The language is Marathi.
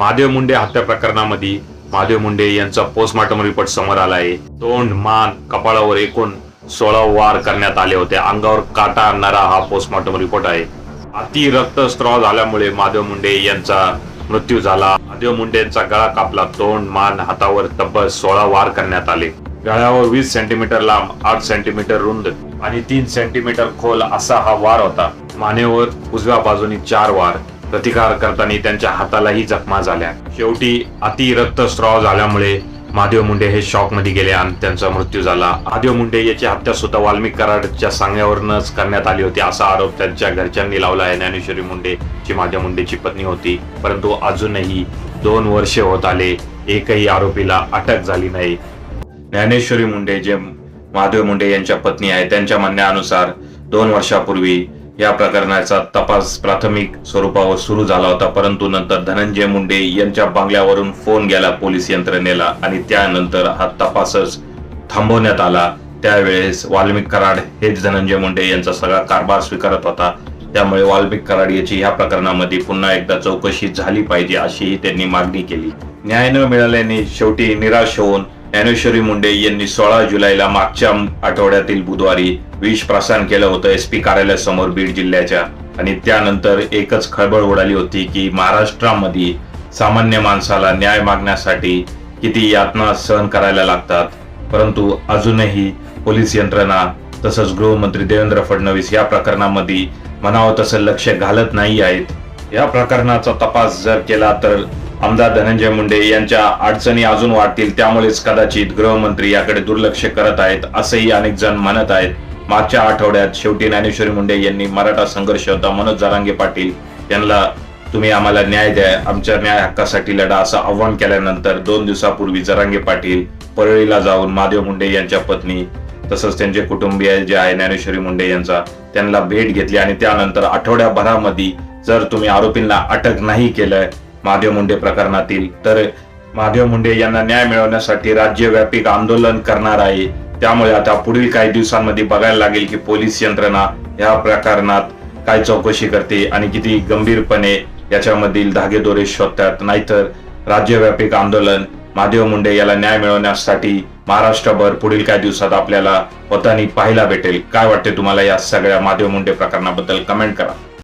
महादेव मुंडे हत्या प्रकरणामध्ये महादेव मुंडे यांचा पोस्टमार्टम रिपोर्ट समोर आला आहे. तोंड मान कपाळावर एकूण सोळा वार करण्यात आले होते. अंगावर काटा आणणारा हा पोस्टमॉर्टम रिपोर्ट आहे. अति रक्तस्त्राव झाल्यामुळे महादेव मुंडे यांचा मृत्यू झाला. महादेव मुंडेंचा गळा कापला. तोंड मान हातावर तब्बल सोळा वार करण्यात आले. गळ्यावर वीस सेंटीमीटर लांब आठ सेंटीमीटर रुंद आणि तीन सेंटीमीटर खोल असा हा वार होता. मानेवर उजव्या बाजूनी चार वार. प्रतिकार करताना त्यांच्या हातालाही जखमा झाल्या शेवटी अति रक्तस्राव झाल्यामुळे महादेव मुंडे हे शॉकमध्ये गेले आणि त्यांचा मृत्यू झाला. महादेव मुंडे याची हत्या सुद्धा वाल्मिक कराडच्या सांगण्यावरूनच करण्यात आली होती असा आरोप त्यांच्या घरच्यांनी लावला आहे. ज्ञानेश्वरी मुंडे जी महादेव मुंडेची पत्नी होती. परंतु अजूनही दोन वर्षे होत आले. एकही आरोपीला अटक झाली नाही. ज्ञानेश्वरी मुंडे जे महादेव मुंडे यांच्या पत्नी आहे त्यांच्या म्हणण्यानुसार दोन वर्षापूर्वी या प्रकरणाचा तपास प्राथमिक स्वरूपावर सुरू झाला होता परंतु नंतर धनंजय मुंडे यांच्या बांगल्यावरून फोन गेला पोलीस यंत्रणेला आणि त्यानंतर हा तपासच थांबवण्यात आला. त्यावेळेस वाल्मिक कराड हेच धनंजय मुंडे यांचा सगळा कारभार स्वीकारत होता. त्यामुळे वाल्मिक कराड याची ह्या प्रकरणामध्ये पुन्हा एकदा चौकशी झाली पाहिजे अशीही त्यांनी मागणी केली. न्याय न मिळाल्याने शेवटी निराश होऊन ज्ञानेश्वरी मुंडे यांनी सोळा जुलैला मागच्या आठवड्यातील बुधवारी विष प्रसारण केलं होतं. एस पी कार्यालयासमोर बीड जिल्ह्याच्या आणि त्यानंतर एकच खळबळ उडाली होती की महाराष्ट्रामध्ये सामान्य माणसाला न्याय मागण्यासाठी किती यातना सहन करायला लागतात. परंतु अजूनही पोलीस यंत्रणा तसंच गृहमंत्री देवेंद्र फडणवीस या प्रकरणामध्ये म्हणावं तसं लक्ष घालत नाही आहेत. या प्रकरणाचा तपास जर केला तर आमदार धनंजय मुंडे यांच्या अडचणी अजून वाढतील त्यामुळेच कदाचित गृहमंत्री याकडे दुर्लक्ष करत आहेत असंही अनेक जण म्हणत आहेत. मागच्या आठवड्यात शेवटी ज्ञानेश्वरी मुंडे यांनी मराठा संघर्ष होता. मनोज जरांगे पाटील यांना तुम्ही आम्हाला न्याय द्या आमच्या न्याय हक्कासाठी लढा असं आव्हान केल्यानंतर दोन दिवसापूर्वी जरांगे पाटील परळीला जाऊन महादेव मुंडे यांच्या पत्नी तसंच त्यांचे कुटुंबीय जे आहे ज्ञानेश्वरी मुंडे यांचा त्यांना भेट घेतली आणि त्यानंतर आठवड्याभरामध्ये जर तुम्ही आरोपींना अटक नाही केलंय महादेव मुंडे प्रकरणातील. तर महादेव मुंडे यांना न्याय मिळवण्यासाठी राज्यव्यापी आंदोलन करणार आहे. त्यामुळे आता पुढील काही दिवसांमध्ये बघायला लागेल की पोलीस यंत्रणा या प्रकरणात काय चौकशी करते आणि किती गंभीरपणे याच्यामधील धागेदोरे शोधतात. नाहीतर राज्यव्यापी आंदोलन महादेव मुंडे याला न्याय मिळवण्यासाठी महाराष्ट्रभर पुढील काही दिवसात आपल्याला होतानी पाहायला भेटेल. काय वाटते तुम्हाला या सगळ्या महादेव मुंडे प्रकरणाबद्दल? कमेंट करा.